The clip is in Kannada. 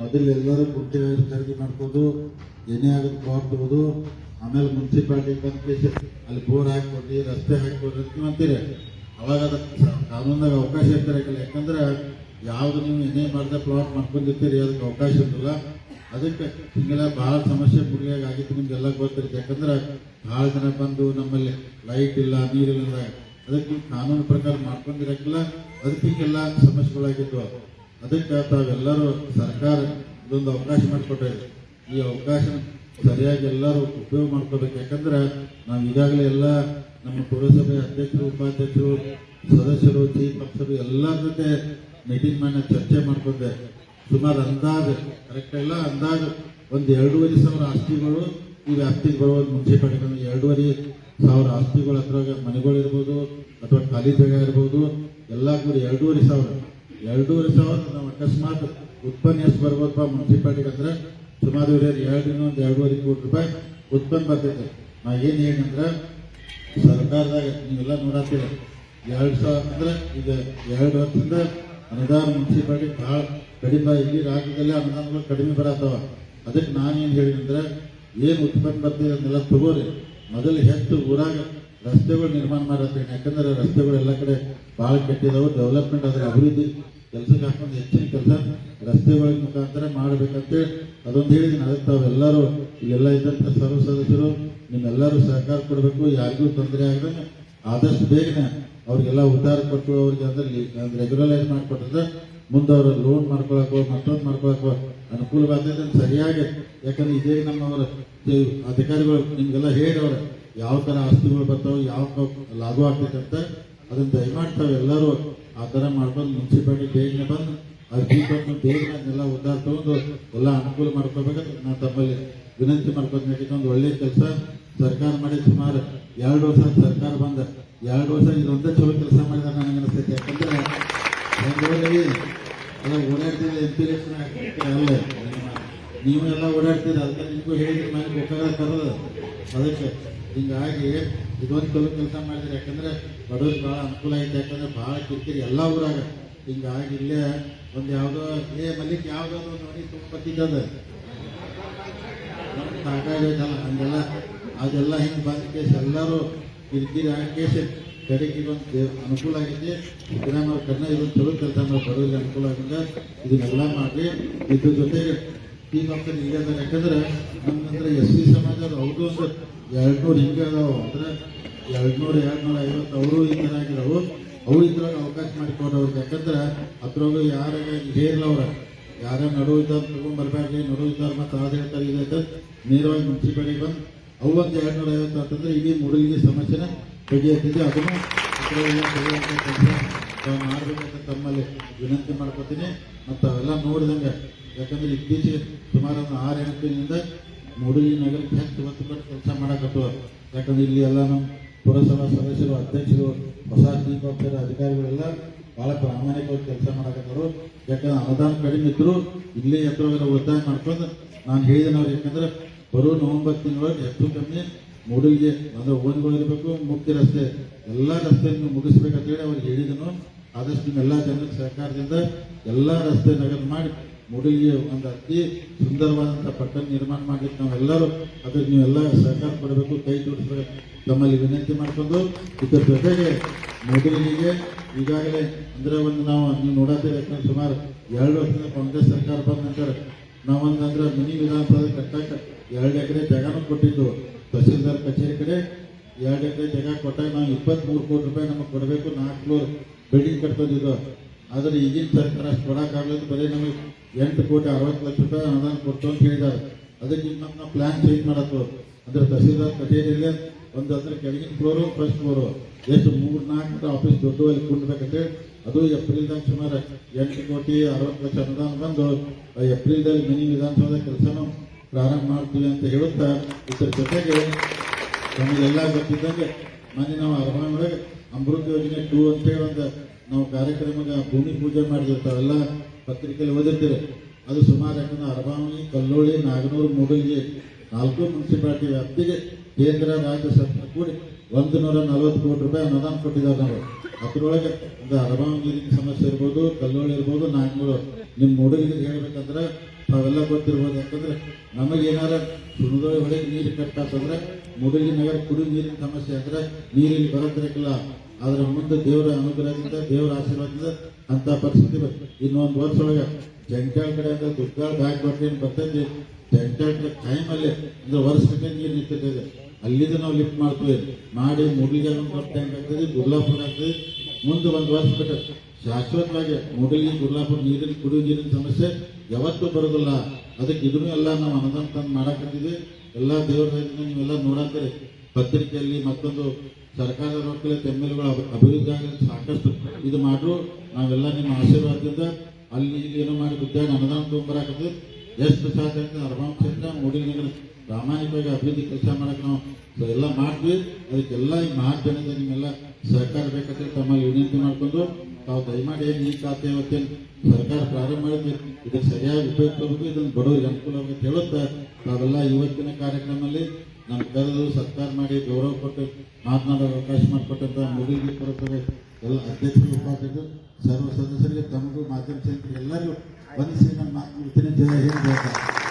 ಮೊದಲು ಎಲ್ಲರೂ ಗುಂಟೆ ಖರೀದಿ ಮಾಡ್ಕೋದು ಏನೇ ಆಗುತ್ತೆ ಬಾರ್ಬೋದು ಆಮೇಲೆ ಮುನ್ಸಿಪಾಲ್ಟಿ ಬಂದು ಅಲ್ಲಿ ಬೋರ್ ಹಾಕ್ಬೋದು, ರಸ್ತೆ ಹಾಕ್ಬೋದು ಅಂತ ಅಂತೀರಿ ಅವಾಗ ಅದಕ್ಕೆ ಕಾನೂನಾಗ ಅವಕಾಶ ಇರ್ತಾರೆ ಯಾಕಂದ್ರೆ ಯಾವ್ದು ನೀವು ಏನೇ ಮಾಡ್ದೆ ಪ್ಲಾಟ್ ಮಾಡ್ಕೊಂಡಿರ್ತೀರಿ, ಅದಕ್ಕೆ ಅವಕಾಶ ಇರಲಿಲ್ಲ ಅದಕ್ಕೆ ಹಿಂಗೆಲ್ಲ ಭಾಳ ಸಮಸ್ಯೆ ಮುಗಿಯಾಗ ಆಗಿತ್ತು ನಿಮ್ಗೆಲ್ಲ ಗೊತ್ತಿರುತ್ತೆ. ಯಾಕಂದ್ರೆ ಭಾಳ ಜನ ಬಂದು ನಮ್ಮಲ್ಲಿ ಲೈಟ್ ಇಲ್ಲ, ನೀರಿಲ್ಲ ಅದಕ್ಕೆ ನೀವು ಕಾನೂನು ಪ್ರಕಾರ ಮಾಡ್ಕೊಂಡಿರಕ್ಕಿಲ್ಲ. ಅದಕ್ಕೆ ಹಿಂಗೆಲ್ಲ ಸಮಸ್ಯೆಗಳಾಗಿದ್ವು. ಅದಕ್ಕೆ ತಾವೆಲ್ಲರೂ ಸರ್ಕಾರ ಇದೊಂದು ಅವಕಾಶ ಮಾಡಿಕೊಟ್ಟಿದೆ ಈ ಅವಕಾಶ ಸರಿಯಾಗಿ ಎಲ್ಲರೂ ಉಪಯೋಗ ಮಾಡ್ಕೋಬೇಕು. ಯಾಕಂದ್ರೆ ನಾವು ಈಗಾಗಲೇ ಎಲ್ಲ ನಮ್ಮ ಪುರಸಭೆ ಅಧ್ಯಕ್ಷರು, ಉಪಾಧ್ಯಕ್ಷರು, ಸದಸ್ಯರು, ಚೀಫ್ ಆಫೀಸರು ಎಲ್ಲರ ಜೊತೆ ಮೀಟಿಂಗ್ ಮಾಡಿ ಚರ್ಚೆ ಮಾಡ್ಕೊಂಡೆ ಸುಮಾರು ಅಂದಾಜು ಕರೆಕ್ಟ್ ಎಲ್ಲ ಅಂದಾಜು ಒಂದು ಎರಡೂವರೆ ಸಾವಿರ ಆಸ್ತಿಗಳು ಈ ವ್ಯಾಪ್ತಿಗೆ ಮುಂಚೆ ಮುನ್ಸಿಪಾಲಿಟಿ ಎರಡೂವರೆ ಸಾವಿರ ಆಸ್ತಿಗಳು ಅದ್ರಾಗ ಮನೆಗಳಿರ್ಬೋದು ಅಥವಾ ಖಾಲಿ ಜಾಗ ಇರ್ಬೋದು. ಎಲ್ಲ ಕೂಡ ಎರಡೂವರೆ ಸಾವಿರ. ಎರಡೂವರೆ ಸಾವಿರ ನಾವು ಅಕಸ್ಮಾತ್ ಉತ್ಪನ್ನ ಎಷ್ಟು ಬರ್ಬೋದಪ್ಪ ಮುನ್ಸಿಪಾಲ್ಟಿಗೆ ಅಂದ್ರೆ ಸುಮಾರು ಇವ್ರು ಎರಡು ಒಂದು ಎರಡೂವರೆ ಕೋಟಿ ರೂಪಾಯಿ ಉತ್ಪನ್ನ ಬರ್ತೈತೆ. ನಾ ಏನು ಏನಂದ್ರೆ ಸರ್ಕಾರದಾಗ ನೀವೆಲ್ಲ ನೋಡತ್ತೀರ, ಎರಡು ಸಾವಿರ ಅಂದ್ರೆ ಇದು ಎರಡು ವರ್ಷದಿಂದ ಅನುದಾನ ಮುನ್ಸಿಪಾಲ್ಟಿ ಭಾಳ ಕಡಿಮೆ ಇಲ್ಲಿ ರಾಜ್ಯದಲ್ಲಿ ಅನುದಾನಗಳು ಕಡಿಮೆ ಬರತ್ತವ. ಅದಕ್ಕೆ ನಾನೇನು ಹೇಳಿದ್ರೆ ಏನು ಉತ್ಪನ್ನ ಬರ್ತಿದೆ ಅದನ್ನೆಲ್ಲ ತಗೋರಿ. ಮೊದಲು ಹೆಚ್ಚು ಊರಾಗ ರಸ್ತೆಗಳು ನಿರ್ಮಾಣ ಮಾಡತ್ತೇನೆ ಯಾಕಂದ್ರೆ ರಸ್ತೆಗಳು ಎಲ್ಲ ಕಡೆ ಭಾಳ ಕೆಟ್ಟಿದಾವೆ. ಡೆವಲಪ್ಮೆಂಟ್ ಅದ್ರ ಅಭಿವೃದ್ಧಿ, ಕೆಲಸಕ್ಕೆ ಹಾಕೊಂಡು ಹೆಚ್ಚಿನ ಕೆಲಸ ರಸ್ತೆಗಳ ಮುಖಾಂತರ ಮಾಡಬೇಕಂತೇಳಿ ಅದೊಂದು ಹೇಳಿದ್ದೀನಿ. ಅದಕ್ಕೆ ತಾವೆಲ್ಲರೂ ಇಲ್ಲೆಲ್ಲ ಇದ್ದಂಥ ಸರ್ವ ಸದಸ್ಯರು, ನಿಮ್ಮೆಲ್ಲರೂ ಸಹಕಾರ ಕೊಡಬೇಕು. ಯಾರಿಗೂ ತೊಂದರೆ ಆಗದಂಗೆ ಆದಷ್ಟು ಬೇಗನೆ ಅವ್ರಿಗೆಲ್ಲ ಉದ್ಧಾರ ಕೊಟ್ಟು ಅವ್ರಿಗೆ ಅಂದ್ರೆ ರೆಗ್ಯುಲರೈಸ್ ಮಾಡಿಕೊಟ್ಟಿದ್ರೆ ಮುಂದೆ ಅವರು ಲೋನ್ ಮಾಡ್ಕೊಳಕೋ ಮತ್ತೊಂದು ಮಾಡ್ಕೊಳಕೋ ಅನುಕೂಲವಾಗ್ತದೆ ಅಂತ ಸರಿಯಾಗಿ. ಯಾಕಂದ್ರೆ ಇದೇ ನಮ್ಮವರ ಅಧಿಕಾರಿಗಳು ನಿಮ್ಗೆಲ್ಲ ಹೇಳಿದವ್ರ. ಯಾವ ಥರ ಆಸ್ತಿಗಳು ಬರ್ತಾವೆ, ಯಾವ ಲಾಭ ಆಗ್ತೈತೆ ಅಂತ ಅದನ್ನ ದಯಮಾಡಿ ತಾವು ಎಲ್ಲರೂ ಆ ಥರ ಮಾಡ್ಕೊಂಡು ಮುನ್ಸಿಪಾಲಿಟಿ ಬೇಗನೆ ಬಂದು ಅರ್ಜಿ ಕೊಟ್ಟು ಬೇಗನೆ ಅದನ್ನೆಲ್ಲ ಉದ್ದಾರ ತಗೊಂಡು ಎಲ್ಲ ಅನುಕೂಲ ಮಾಡ್ಕೋಬೇಕಂತ ನಾನು ತಮ್ಮಲ್ಲಿ ವಿನಂತಿ ಮಾಡ್ಕೊಂಡು ಒಂದು ಒಳ್ಳೆ ಕೆಲಸ. ಸರ್ಕಾರ ಮಾಡಿ ಸುಮಾರು ಎರಡು ವರ್ಷ ಸರ್ಕಾರ ಬಂದ. ಎರಡು ವರ್ಷ ಇದೊಂದೇ ಚಲೋ ಕೆಲಸ ಮಾಡಿದ ನನಗೆ ಅನಿಸ್ತೈತೆ. ಯಾಕಂದ್ರೆ ಬೆಂಗಳೂರಲ್ಲಿ ಎಲ್ಲ ಓಡಾಡ್ತಿದ್ರೆ ಎಂ ಪಿ ಅಲ್ಲ. ನೀವು ಎಲ್ಲ ಓಡಾಡ್ತೀರಿ ಅದಕ್ಕೆ ನಿಮಗೂ ಹೇಳಿದ್ರೆ ಮನೆ ಕರೋದು. ಅದಕ್ಕೆ ಹಿಂಗಾಗಿ ಇದೊಂದು ಕಲು ಕೆಲಸ ಮಾಡಿದ್ರೆ ಯಾಕಂದ್ರೆ ಬಡವ್ರಿಗೆ ಭಾಳ ಅನುಕೂಲ ಐತೆ, ಯಾಕಂದ್ರೆ ಭಾಳ ಕಿರಿಕಿರಿ ಎಲ್ಲ ಊರಾಗ. ಹಿಂಗಾಗಿ ಇಲ್ಲೇ ಒಂದು ಯಾವುದೋ, ಏ ಮಲ್ಲಿಕ್ ಯಾವುದೋ ನೋಡಿ ತುಂಬ ಸಾಕಾಗೈತಲ್ಲ ಹಂಗೆಲ್ಲ, ಅದೆಲ್ಲ ಹಿಂಗೆ ಬಂದ ಕೇಸ್ ಎಲ್ಲರೂ ಕಿರಿಕಿರಿ ಆಗಿ ಕೇಸ್ ಕಡೆಗೆ ಒಂದು ಅನುಕೂಲ ಆಗಿದೆ ಸಿದ್ದರಾಮಯ್ಯ ಕನ್ನ ಇದೊಂದು ಚಲೋ ಕೆಲಸ ಮಾಡಿ ಬಡವರಿಗೆ ಅನುಕೂಲ ಆಗಿಂದ ಇದನ್ನೆಲ್ಲ ಮಾಡಿ ಇದ್ರ ಜೊತೆಗೆ ಟೀಮ್ ಆಫ್ ಇಲ್ಲ ಅದಾರ ಯಾಕಂದ್ರೆ ನಮ್ಮಂದ್ರೆ ಎಸ್ ಸಿ ಸಮಾಜ ಅವ್ರದ್ದು ಒಂದು ಎರಡ್ನೂರು ಹಿಂಗೆ ಅದಾವ. ಅಂದ್ರೆ ಎರಡ್ನೂರು, ಎರಡ್ನೂರ ಐವತ್ತು ಅವರು ಈ ಥರ ಅವ್ರು ಅವು ಇದ್ರಾಗ ಅವಕಾಶ ಮಾಡಿಕೊಡೋರು ಯಾಕಂದ್ರೆ ಅದ್ರೊಳಗೆ ಯಾರ ಹಿರಿಯರ್ಲ ಅವ್ರ. ಯಾರ ನಡು ಇದ್ದಾರ ತಗೊಂಡ್ಬರ್ಬೇಡ್ರಿ ನಡು ಇದ್ದಾರ ಮತ್ತೆ ಆದ ಹೇಳ್ತಾರೆ ಇದೈತೆ ನೇರವಾಗಿ ಮುನ್ಸಿಪಾಲಿಟಿ ಬಂದು ಅವು ಒಂದು ಎರಡು ಐವತ್ತು ಅಂತಂದ್ರೆ ಇಡೀ ಮೂಡಲಿಗೆ ಸಮಸ್ಯೆನ ಬಗೆಹರಿಸಿದೆ ಅದನ್ನು ಮಾಡಬೇಕಂತ ತಮ್ಮಲ್ಲಿ ವಿನಂತಿ ಮಾಡ್ಕೊತೀನಿ. ಮತ್ತು ಅವೆಲ್ಲ ನೋಡಿದಂಗೆ. ಯಾಕಂದ್ರೆ ಇತ್ತೀಚೆಗೆ ಸುಮಾರು ಒಂದು ಆರು ಎಂಟು ದಿನದಿಂದ ಮೂಡಲಿ ನಗರಕ್ಕೆ ಹೆಚ್ಚು ಕೊಟ್ಟು ಕೆಲಸ ಮಾಡಕತ್ತು. ಯಾಕಂದ್ರೆ ಇಲ್ಲಿ ಎಲ್ಲ ನಮ್ಮ ಪುರಸಭಾ ಸದಸ್ಯರು, ಅಧ್ಯಕ್ಷರು, ಹೊಸ ಆಫೀಸರ್ ಅಧಿಕಾರಿಗಳೆಲ್ಲ ಭಾಳ ಪ್ರಾಮಾಣಿಕವಾಗಿ ಕೆಲಸ ಮಾಡಕತ್ತಾರು. ಯಾಕಂದ್ರೆ ಅನುದಾನ ಕಡಿಮೆ ಇದ್ರು ಇಲ್ಲೇ ಎತ್ತರ ಉಳಿತಾಯ ಮಾಡ್ಕೊಂಡು ನಾನು ಹೇಳಿದೆನವ್ರು ಯಾಕಂದ್ರೆ ಬರೋ ನವೆಂಬರ್ ತಿಂಗಳೊಳಗೆ ಹೆಚ್ಚು ಕಮ್ಮಿ ಮೂಡಲಿಗೆ ಅಂದ್ರೆ ಓಣಿಗಳು ಇರಬೇಕು ಮುಖ್ಯ ರಸ್ತೆ, ಎಲ್ಲ ರಸ್ತೆಯನ್ನು ಮುಗಿಸ್ಬೇಕಂತ ಹೇಳಿ ಅವ್ರಿಗೆ ಹೇಳಿದನು. ಆದಷ್ಟು ಎಲ್ಲ ಜನರ ಸಹಕಾರದಿಂದ ಎಲ್ಲ ರಸ್ತೆ ನಗದು ಮಾಡಿ ಮೂಡಲಿಗೆ ಒಂದು ಅತಿ ಸುಂದರವಾದಂಥ ಪಟ್ಟಣ ನಿರ್ಮಾಣ ಮಾಡಲಿಕ್ಕೆ ನಾವೆಲ್ಲರೂ ಅದಕ್ಕೆ ನೀವೆಲ್ಲ ಸಹಕಾರ ಕೊಡಬೇಕು, ಕೈ ಜೋಡಿಸ್ಬೇಕು. ತಮ್ಮಲ್ಲಿ ವಿನಂತಿ ಮಾಡ್ಕೊಂಡು ಇದರ ಜೊತೆಗೆ ಮೊದಲಿಗೆ ಈಗಾಗಲೇ, ಅಂದರೆ ಒಂದು ನಾವು, ನೀವು ಯಾಕಂದ್ರೆ ಸುಮಾರು ಎರಡು ವರ್ಷದಿಂದ ಕಾಂಗ್ರೆಸ್ ಸರ್ಕಾರ ಬಂದ ನಂತರ ನಾವೊಂದು ಅಂದ್ರೆ ಮಿನಿ ವಿಧಾನಸೌಧ ಕಟ್ಟಕ್ಕೆ ಎರಡು ಎಕರೆ ಜಾಗನೂ ಕೊಟ್ಟಿದ್ದು. ತಹಸೀಲ್ದಾರ್ ಕಚೇರಿ ಕಡೆ ಎರಡು ಎಕರೆ ಜಾಗ ಕೊಟ್ಟಾಗ ನಾವು ಇಪ್ಪತ್ತ್ಮೂರು ಕೋಟಿ ರೂಪಾಯಿ ನಮಗೆ ಕೊಡಬೇಕು. ನಾಲ್ಕು ಫ್ಲೋರ್ ಬಿಲ್ಡಿಂಗ್ ಕಟ್ಕೊಂಡಿದ್ದು. ಆದರೆ ಈಗಿನ ಸರ್ಕಾರ ಅಷ್ಟು ಕೊಡೋಕ್ಕಾಗಲ್ಲ ಬರೀ ನಮಗೆ ಎಂಟು ಕೋಟಿ ಅರವತ್ತು ಲಕ್ಷ ರೂಪಾಯಿ ಅನುದಾನ ಕೊಡ್ತು ಅಂತ ಹೇಳಿದ್ದಾರೆ. ಅದಕ್ಕೆ ನಮ್ಮ ಪ್ಲಾನ್ ಚೇಂಜ್ ಮಾಡತ್ತು ಅಂದ್ರೆ ತಹಸೀಲ್ದಾರ್ ಕಚೇರಿಯಲ್ಲೇ ಒಂದು ಅದ್ರ ಕೆಳಗಿನ ಫ್ಲೋರು ಫಸ್ಟ್ ಫ್ಲೋರು ಎಷ್ಟು ಮೂರು ನಾಲ್ಕು ಆಫೀಸ್ ದೊಡ್ಡವಲ್ಲಿ ಕುಂಡ್ಬೇಕಂತೇಳಿ ಅದು ಏಪ್ರಿಲ್ದಾಗ ಸುಮಾರು ಎಂಟು ಕೋಟಿ ಅರವತ್ತು ಲಕ್ಷ ಅನುದಾನ ಬಂದು ಏಪ್ರಿಲ್ದಲ್ಲಿ ಮಿನಿ ವಿಧಾನಸೌಧ ಕೆಲಸನೂ ಪ್ರಾರಂಭ ಮಾಡ್ತೀವಿ ಅಂತ ಹೇಳುತ್ತಾ ಇದ್ರ ಜೊತೆಗೆ ನಮಗೆಲ್ಲ ಗೊತ್ತಿದ್ದಂಗೆ ಮೊನ್ನೆ ನಾವು ಅರಮನೆ ಒಳಗೆ ಅಮೃತ ಯೋಜನೆ ಟೂ ಅಂತೇಳಿ ಒಂದು ನಾವು ಕಾರ್ಯಕ್ರಮಕ್ಕೆ ಭೂಮಿ ಪೂಜೆ ಮಾಡಿದಿರ್ತಾವೆಲ್ಲ ಪತ್ರಿಕೆಯಲ್ಲಿ ಓದಿರ್ತೀವಿ ಅದು ಸುಮಾರು ಯಾಕಂದ್ರೆ ಅರಬಾವಣಿ ಕಲ್ಲೋಳಿ, ನಾಗನೂರು, ಮೂಗಲ್ಗಿ ನಾಲ್ಕು ಮುನ್ಸಿಪಾಲಿಟಿ ವ್ಯಾಪ್ತಿಗೆ ಕೇಂದ್ರ, ರಾಜ್ಯ ಸರ್ಕಾರ ಕೂಡಿ ಒಂದು ನೂರ ನಲವತ್ತು ಕೋಟಿ ರೂಪಾಯಿ ಅನುದಾನ ಕೊಟ್ಟಿದ್ದಾರೆ ನಾವು. ಅದರೊಳಗೆ ಒಂದು ಅರಬಾವಣಿ ಸಮಸ್ಯೆ ಇರ್ಬೋದು, ಕಲ್ಲೋಳಿ ಇರ್ಬೋದು, ನಾಗನೂರು. ನಿಮ್ಮ ಹುಡುಗರಿಗೆ ಹೇಳ್ಬೇಕಂದ್ರೆ ತಾವೆಲ್ಲ ಗೊತ್ತಿರ್ಬೋದು. ಯಾಕಂದ್ರೆ ನಮಗೇನಾರ ಸುಣದೊಳಗೆ ಹೊಳೆಗೆ ನೀರು ಕಟ್ಟಾತಂದ್ರೆ ನಗರ ಕುಡಿ ನೀರಿನ ಸಮಸ್ಯೆ ಅಂದ್ರೆ ನೀರಿಲ್ಲಿ ಬರೋದಿರಕ್ಕಿಲ್ಲ. ಅದರ ಮುಂದೆ ದೇವರ ಅನುಗ್ರಹದಿಂದ, ದೇವರ ಆಶೀರ್ವಾದದಿಂದ ಅಂತ ಪರಿಸ್ಥಿತಿ ಬರ್ತದೆ ಇನ್ನೊಂದು ವರ್ಷ ಒಳಗೆ ಕಡೆ ಅಂದ್ರೆ ದುಡ್ಡಾಳ್ ಬ್ಯಾಗ್ ಬರ್ತೀನಿ ಬರ್ತೈತಿ ಜಂಟಾಳ್ ಕಡೆ ಟೈಮಲ್ಲಿ ಅಂದ್ರೆ ವರ್ಷಕ್ಕೆ ನೀರು ನಿಂತಿರ್ತದೆ ಅಲ್ಲಿಂದ ನಾವು ಲಿಫ್ಟ್ ಮಾಡ್ತೀವಿ. ಮಾಡಿ ಮುಗಿಲಿಗೆ ಆಗ್ತದೆ ದುರ್ಲಾಪುರ ಆಗ್ತದೆ. ಮುಂದೆ ಒಂದು ವರ್ಷ ಬಿಟ್ಟು ಶಾಶ್ವತವಾಗಿ ಮೊಬೈಲ್ ದುರ್ಲಾಪುರ ನೀರಿನ, ಕುಡಿಯುವ ನೀರಿನ ಸಮಸ್ಯೆ ಯಾವತ್ತೂ ಬರೋದಿಲ್ಲ. ಅದಕ್ಕೆ ಇದನ್ನು ಎಲ್ಲ ನಾವು ಅನುದಾನ ತಂದು ಮಾಡಾಕತ್ತಿದ್ವಿ. ಎಲ್ಲ ದೇವರ ನೀವೆಲ್ಲ ನೋಡಾಕ್ತೀರಿ ಪತ್ರಿಕೆಯಲ್ಲಿ ಮತ್ತೊಂದು ಸರ್ಕಾರದ ಮಕ್ಕಳ ಎಂ ಎಲ್ ಅಭಿವೃದ್ಧಿ ಆಗಲಿ ಸಾಕಷ್ಟು ಇದು ಮಾಡ್ರು. ನಾವೆಲ್ಲ ನಿಮ್ಮ ಆಶೀರ್ವಾದದಿಂದ ಅಲ್ಲಿ ಇಲ್ಲಿ ಏನೋ ಮಾಡಿ ಬಿದ್ದಾಗ ಅನುದಾನ ತೊಗೊಂಬರಾಕತ್ತೀವಿ ಎಷ್ಟು ಆಗ್ತದೆ ಅರ್ಬಾನ್ ಕ್ಷೇತ್ರ ಮೂಡಿನಗರ ಪ್ರಾಮಾಣಿಕವಾಗಿ ಅಭಿವೃದ್ಧಿ ಕೆಲಸ ಮಾಡಕ್ಕೆ ನಾವು ಎಲ್ಲ ಮಾಡ್ತೀವಿ ಅದಕ್ಕೆಲ್ಲ ಈ ಮಹಾಜನದ ನಿಮ್ಮೆಲ್ಲ ಸಹಕಾರ ಬೇಕಂತ ತಮ್ಮಲ್ಲಿ ವಿನಂತಿ ಮಾಡ್ಕೊಂಡು ತಾವು ದಯಮಾಡಿ ಏನು ಈ ಖಾತೆ ಇವತ್ತೇನು ಸರ್ಕಾರ ಪ್ರಾರಂಭ ಮಾಡಿದ್ವಿ. ಇದಕ್ಕೆ ಸರಿಯಾಗಿ ಉಪಯೋಗ ಇದನ್ನು ಬಡವರಿಗೆ ಅನುಕೂಲ ಆಗುತ್ತೆ ಹೇಳುತ್ತಾ ತಾವೆಲ್ಲ ಇವತ್ತಿನ ಕಾರ್ಯಕ್ರಮದಲ್ಲಿ ನಮ್ಮ ಕರೆದು ಸತ್ಕಾರ ಮಾಡಿ ಗೌರವ ಕೊಟ್ಟು ಮಾತನಾಡೋ ಅವಕಾಶ ಮಾಡಿಕೊಟ್ಟಂತ ಮುಗಿಲಿಗೆ ಪುರಸಭೆ ಎಲ್ಲ ಅಧ್ಯಕ್ಷರು ಉಪಾಧ್ಯಕ್ಷರು ಸರ್ವ ಸದಸ್ಯರಿಗೆ, ತಮಗೂ ಮಾಧ್ಯಮ ಸ್ನೇಹಿತರಿಗೆ ಎಲ್ಲರಿಗೂ ವಂದಿಸಿ ನಮ್ಮ ಮಾತು ಮುಗಿತೀನಿ ಜಯ ಭಾರತ್.